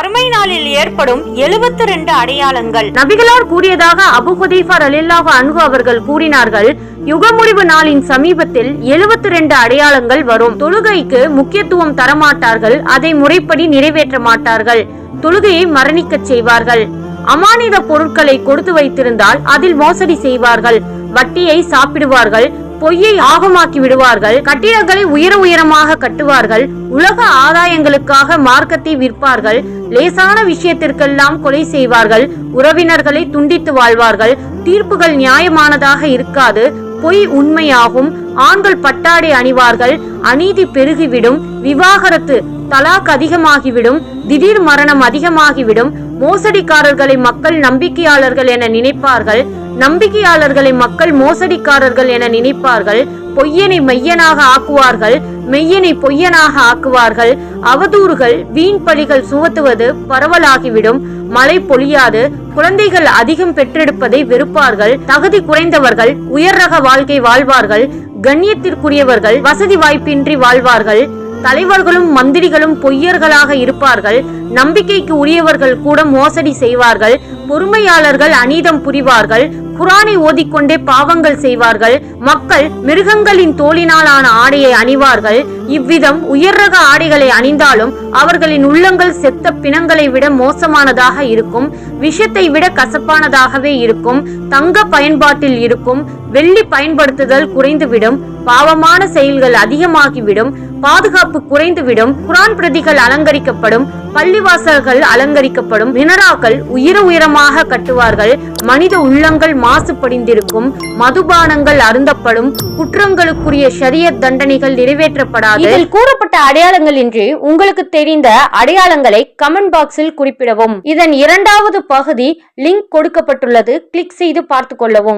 மறுமை நாளில் ஏற்படும் எழுபத்தி ரெண்டு அடையாளங்கள். நபிகளார் கூறியதாக அபு ஹுதைஃபா அலில்லாஹ் அன்ஹு அவர்கள் கூறினார்கள் யுகமுடிவு நாளின் சமீபத்தில் 72 ரெண்டு அடையாளங்கள் வரும். தொழுகைக்கு முக்கியத்துவம் தரமாட்டார்கள் அதை முறைப்படி நிறைவேற்ற மாட்டார்கள் தொழுகையை மரணிக்கச் செய்வார்கள். அமானித பொருட்களை கொடுத்து வைத்திருந்தால் அதில் மோசடி செய்வார்கள் வட்டியை சாப்பிடுவார்கள் பொய்யை ஆகமாக்கி விடுவார்கள் கட்டிடங்களை உயர உயரமாக கட்டுவார்கள் உலக ஆதாயங்களுக்காக மார்க்கத்தை விற்பார்கள் லேசான விஷயத்திற்கெல்லாம் கொலை செய்வார்கள் உறவினர்களை துண்டித்து வாழ்வார்கள் தீர்ப்புகள் நியாயமானதாக இருக்காது பொய் உண்மையாகும் ஆண்கள் பட்டாடை அணிவார்கள் அநீதி பெருகிவிடும் விவாகரத்து தலாக் அதிகமாகிவிடும் திடீர் மரணம் அதிகமாகிவிடும் மோசடிக்காரர்களை மக்கள் நம்பிக்கையாளர்கள் என நினைப்பார்கள் நம்பிக்கையாளர்களை மக்கள் மோசடிக்காரர்கள் என நினைப்பார்கள். பொய்யனை மெய்யனாக ஆக்குவார்கள். மெய்யனை பொய்யனாக ஆக்குவார்கள். அவதூறுகள் வீண் பழிகள் சுமத்துவது பரவலாகிவிடும். மழை பொழியாது. குழந்தைகள் அதிகம் பெற்றெடுப்பதை வெறுப்பார்கள். தகுதி குறைந்தவர்கள் உயர் ரக வாழ்க்கை வாழ்வார்கள். கண்ணியத்திற்குரியவர்கள் வசதி வாய்ப்பின்றி வாழ்வார்கள். தலைவர்களும் மந்திரிகளும் பொய்யர்களாக இருப்பார்கள். நம்பிக்கைக்கு உரியவர்கள் கூட மோசடி செய்வார்கள். பொறுமையாளர்கள் அநீதம் புரிவார்கள். குரானை ஓதிக்கொண்டே பாவங்கள் செய்வார்கள். மக்கள் மிருகங்களின் தோளினாலான ஆடையை அணிவார்கள். இவ்விதம் உயர் ரக ஆடைகளை அணிந்தாலும் அவர்களின் உள்ளங்கள் செத்த பிணங்களை விட மோசமானதாக இருக்கும். விஷத்தை விட கசப்பானதாகவே இருக்கும். தங்க பயன்பாட்டில் இருக்கும். வெள்ளி பயன்படுத்துதல் குறைந்துவிடும் பாவமான செயல்கள் அதிகமாகிவிடும் பாதுகாப்பு குறைந்துவிடும் குரான் பிரதிகள் அலங்கரிக்கப்படும் பள்ளிவாசல்கள் அலங்கரிக்கப்படும் மினராக்கள் உயர உயரமாக கட்டுவார்கள் மனித உள்ளங்கள் மாசுபடிந்திருக்கும் மதுபானங்கள் அருந்தப்படும் குற்றங்களுக்குரிய ஷரியத் தண்டனைகள் நிறைவேற்றப்படாது. இதில் கூறப்பட்ட அடையாளங்கள் இன்றி உங்களுக்கு தெரிந்த அடையாளங்களை கமெண்ட் பாக்ஸில் குறிப்பிடவும். இதன் இரண்டாவது பகுதி லிங்க் கொடுக்கப்பட்டுள்ளது. கிளிக் செய்து பார்த்து கொள்ளவும்.